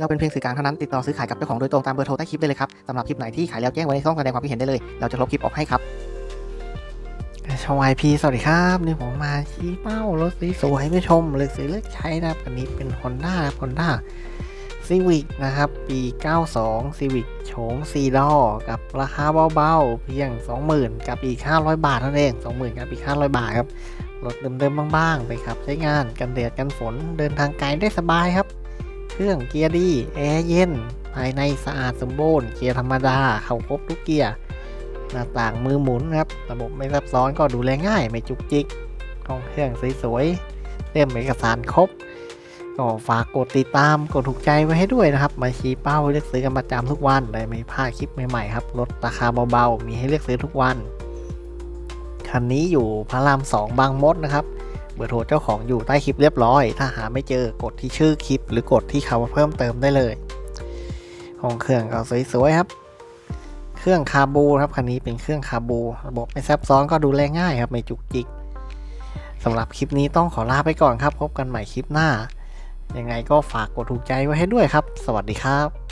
เราเป็นเพียงสื่อกลางเท่านั้นติดต่อซื้อขายกับเจ้าของโดยตรงตามเบอร์โทรใต้คลิปได้เลยครับสำหรับคลิปไหนที่ขายแล้วแจ้งไว้ในช่องแสดงความคิดเห็นได้เลย เราจะลบคลิปออกให้ครับชวายพีสวัสดีครับนี่ผมมาชี้เป้ารถสวยๆไม่ชมเลือกซื้อเลือกใช้นะครับอันนี้เป็น Honda ครับ Honda Civic นะครับ ปี 92 Civic โฉม4ล้อกับราคาเบาๆ เพียง 20,000 กับอีก 500 บาทนั้นเอง 20,000 กับอีก 500 บาทครับ รถเดิมๆบ้างๆ ไปครับ ใช้งานกันแดดกันฝนเดินทางไกลได้สบายครับ รื่องเกียร์ดี แอร์เย็น ภายในสะอาดสมบูรณ์ เกียร์ธรรมดา เข้าครบทุกเกียร์ หน้าต่างมือหมุนครับ ระบบไม่ซับซ้อนก็ดูแลง่าย ไม่จุกจิก ห้องเครื่องสวยๆ เล่มเอกสารครบ ก็ฝากกดติดตาม กดถูกใจไว้ให้ด้วยนะครับ มาชี้เป้าเลือกซื้อกันประจำทุกวัน ได้ไม่พลาดคลิปใหม่ๆครับ ลดราคาเบาๆ มีให้เลือกซื้อทุกวัน คันนี้อยู่พระรามสองบางมดนะครับ บอร์โทรเจ้าของอยู่ใต้คลิปเรียบร้อย ถ้าหาไม่เจอกดที่ชื่อคลิป หรือกดที่คำว่าเพิ่มเติมได้เลยห้องเครื่องก็สวยๆครับ เครื่องคาบูครับคันนี้เป็นเครื่องคาบู ระบบไม่ซับซ้อนก็ดูแลง่ายครับไม่จุกจิกสำหรับคลิปนี้ต้องขอลาไปก่อนครับ พบกันใหม่คลิปหน้า ยังไงก็ฝากกดถูกใจไว้ให้ด้วยครับ สวัสดีครับ